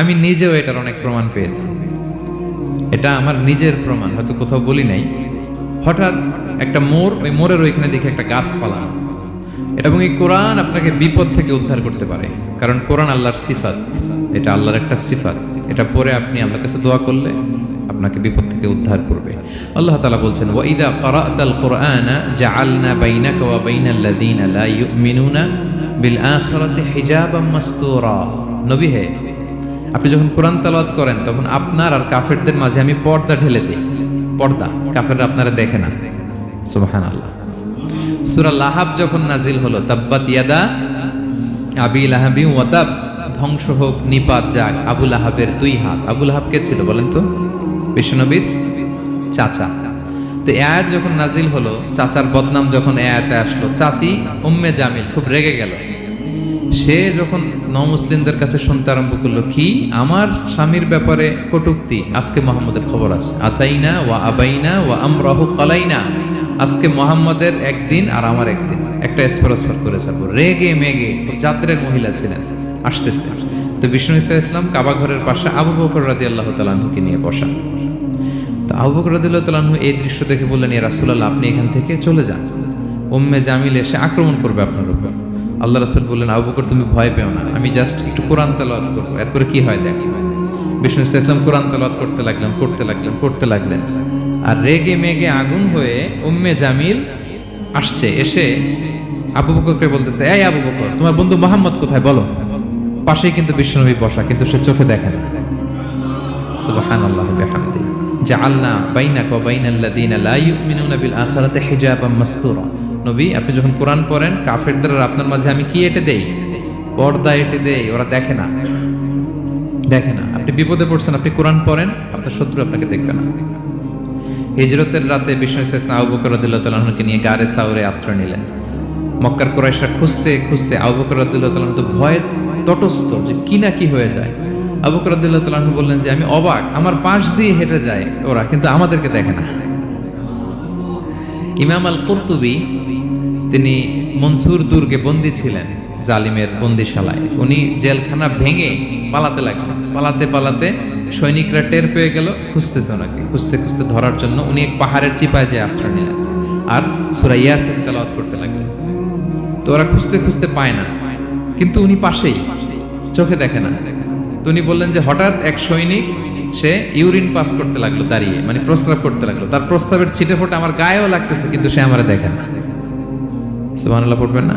আমি নিজেও এটার অনেক প্রমাণ পেয়েছি। এটা আমার নিজের প্রমাণ, হয়তো কোথাও বলি নাই। হঠাৎ একটা মোর, ওই মোরের ওইখানে দেখে একটা গাছ ফালানো এবং এই কোরআন আপনাকে বিপদ থেকে উদ্ধার করতে পারে। কারণ কোরআন আল্লাহর সিফাত, এটা আল্লাহর একটা সিফাত। এটা পরে আপনি আল্লাহর কাছে দোয়া করলে আপনাকে বিপদ থেকে উদ্ধার করবে। আল্লাহ তালা বলছেন, ওয়াইদা ক্বারাতাল কুরআনা জাআলনা বাইনাকা ওয়া বাইনাল লাযিনা লা ইউমিনুনা বিল আখিরাতি হিজাবাম মাসতুরা। নবী হে আপনি যখন কোরআন তালাওয়াত করেন, তখন আপনার আর কাফেরদের মাঝে আমি পর্দা ঢেলে দিই। পর্দা, কাফেররা আপনারা দেখে না। সুবহান আল্লাহ সুরা লাহাব যখন নাজিল হলো, তাব্বাত ইয়াদা আবি লাহাবি ওয়াতাব ধ্বংস হোক, নিপাত যাক, আবু লাহাবের দুই হাত। আবু লাহাব কে ছিল বলেন তো? বিশ্বনবীর চাচা। তো এ আয়াত যখন নাজিল হলো, চাচার বদনাম যখন এ আয়াতে আসলো, চাচি উম্মে জামিল খুব রেগে গেল। সে যখন নমুসলিমদের কাছে শুনতে আরম্ভ করল, কি? আমার স্বামীর ব্যাপারে কটুক্তি? আজকে মোহাম্মদের খবর আছে। আচাইনা ওয়া আবাইনা ওয়া আমরাহু কালাইনা। আজকে মোহাম্মদের একদিন আর আমার একদিন। একটা স্পর স্পর করে যাব রেগে মেগে খুব জাত্রের মহিলা ছিলেন। আসতেছে। তো বিষ্ণু ইসা ইসলাম কাবা ঘরের পাশে আবু বকর রাদি আল্লাহ তালাহুকে নিয়ে বসা। তো আবু বকর রাদি আল্লাহ তালাহু এই দৃশ্য দেখে বললেন, ইয়া রাসূলুল্লাহ, আপনি এখান থেকে চলে যান। উম্মে জামিল এসে আক্রমণ করবে আপনার উপর। আল্লাহ রাসূল বললেন, আবু বকর, তুমি ভয় পেও না। আমি জাস্ট একটু কোরআন তেলাওয়াত করব। এরপরে কি হয় দেখি। বিষ্ণু ইসা ইসলাম কোরআন তেলাওয়াত করতে লাগলেন করতে লাগলেন করতে লাগলেন। আর রেগে মেগে আগুন হয়ে উম্মে জামিল আসছে, এসে আবু বকরকে বলতেছে, এই আবু বকর, তোমার বন্ধু মোহাম্মদ কোথায়? বলো। পাশেই কিন্তু বিশ্বনবী বসা, কিন্তু সে চোখে দেখে না। সুবহানাল্লাহ বিহামদি। জাআলনা বাইনাকা ওয়া বাইনাল্লাযিনা লা ইউমিনুনা বিল আখিরাতি নবী, আপনি যখন কোরআন পড়েন, কাফেরদের আপনার মাঝে আমি কি এটে দেই? পর্দা এটে দেই, ওরা দেখে না। দেখে না। আপনি বিপদে পড়ছেন, আপনি কোরআন পড়েন, আপনার শত্রু আপনাকে দেখবে না। হিজরতের রাতে বিষ্ণু ইসলাম আবু বকর নিয়ে গারে সাউরে আশ্রয় নিলেন। মক্কার কোরাইশা খুঁজতে খুঁজতে আবু রাদিল্লাহ তো ভয়ে তটস্থ যে কি না কি হয়ে যায়। আবু বকর রাদিল্লাহ বললেন যে, আমি অবাক, আমার পাশ দিয়ে হেঁটে যায় ওরা, কিন্তু আমাদেরকে দেখে না। ইমাম আল কর্তুবি তিনি মনসুর দুর্গে বন্দী ছিলেন, জালিমের বন্দিশালায়। উনি জেলখানা ভেঙে পালাতে লাগলেন। পালাতে পালাতে সৈনিকরা টের পেয়ে গেল, খুঁজতেছে ওনাকে। খুঁজতে খুঁজতে ধরার জন্য উনি এক পাহাড়ের চিপায় যে আশ্রয় নিলেন আর সুরা ইয়াসিন তেলাওয়াত করতে লাগলেন। তো ওরা খুঁজতে খুঁজতে পায় না, কিন্তু উনি পাশেই, চোখে দেখে না। তো উনি বললেন যে, হঠাৎ এক সৈনিক সে ইউরিন পাস করতে লাগল দাঁড়িয়ে মানে প্রস্রাব করতে লাগল। তার প্রস্রাবের ছিটে ফোটা আমার গায়েও লাগতেছে, কিন্তু সে আমার দেখে না। সুবহানাল্লাহ পড়বেন না?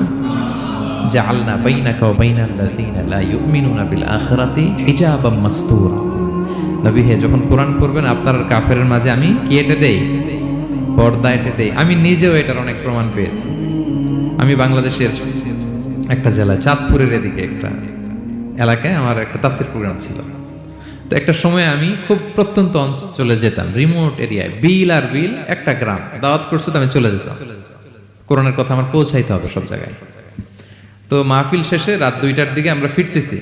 বাইনাল্লাযিনা লা হে, যখন কোরআন আপনার আর কাফেরের মাঝে আমি দেই? পর্দা এটে দেই। আমি নিজেও এটার অনেক প্রমাণ পেয়েছি। আমি বাংলাদেশের একটা জেলায়, চাঁদপুরের এদিকে একটা এলাকায় আমার একটা তাফসির প্রোগ্রাম ছিল। তো একটা সময় আমি খুব প্রত্যন্ত অঞ্চলে যেতাম রিমোট এরিয়ায় বিল আর বিল, একটা গ্রাম। দাওয়াত করছে তো আমি চলে যেতাম। কোরআনের কথা আমার পৌঁছাইতে হবে সব জায়গায়। তো মাহফিল শেষে রাত দুইটার দিকে আমরা ফিরতেছি,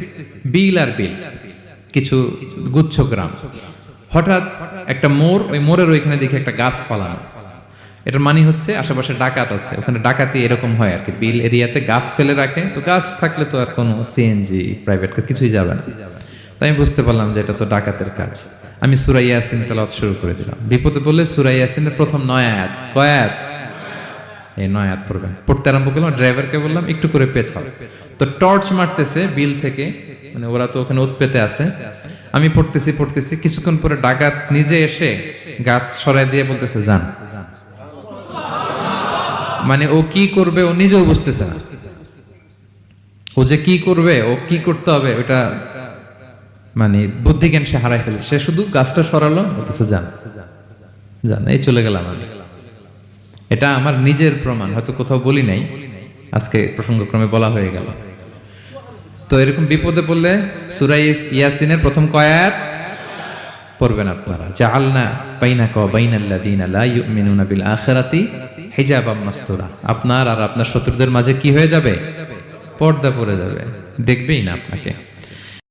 বিল আর বিল, কিছু গুচ্ছ গ্রাম। হঠাৎ একটা মোড়, ওই মোড়ের ওইখানে দেখে একটা গাছ ফালানো। এটার মানে হচ্ছে আশেপাশে ডাকাত আছে, ওখানে ডাকাতি এরকম হয় আর কি। বিল এরিয়াতে গাছ ফেলে রাখে, তো গাছ থাকলে তো আর কোনো সিএনজি প্রাইভেট কিছুই যাবে না। তাই আমি বুঝতে পারলাম যে এটা তো ডাকাতের কাজ। আমি সুরাই ইয়াসিন তেলাওয়াত শুরু করে দিলাম। বিপদে বললে সুরাই ইয়াসিনের প্রথম নয় আয়াত। কয় আয়াত? এই নয় আয়াত পড়বেন। পড়তে আরম্ভ করলাম, ড্রাইভারকে বললাম, একটু করে পেছাও। তো টর্চ মারতেছে বিল থেকে মানে ওরা তো ওখানে উৎপেতে আছে। আমি পড়তেছি পড়তেছি, কিছুক্ষণ পরে ডাকাত নিজে এসে গাছ সরাই দিয়ে বলতেছে, যান। মানে ও কি করবে ও নিজেও বুঝতেছে না। ও যে কি করবে, ও কি করতে হবে, ওটা মানে বুদ্ধি জ্ঞান সে হারাই ফেলেছে। সে শুধু গাছটা সরালো, বলতেছে, যান এই চলে গেলাম আমি। এটা আমার নিজের প্রমাণ, হয়তো কোথাও বলি নাই, আজকে প্রসঙ্গক্রমে বলা হয়ে গেল। তো এরকম বিপদে পড়লে সুরাই ইয়াসিনের প্রথম কয়াত পড়বেন আপনারা। জাআলনা বাইনাকা ওয়া বাইনাল্লাযিনা লা ইউমিনুনা বিল আখিরাতি হিজাবাম মাসতুরা আপনার আর আপনার শত্রুদের মাঝে কি হয়ে যাবে? পর্দা পড়ে যাবে। দেখবেই না আপনাকে।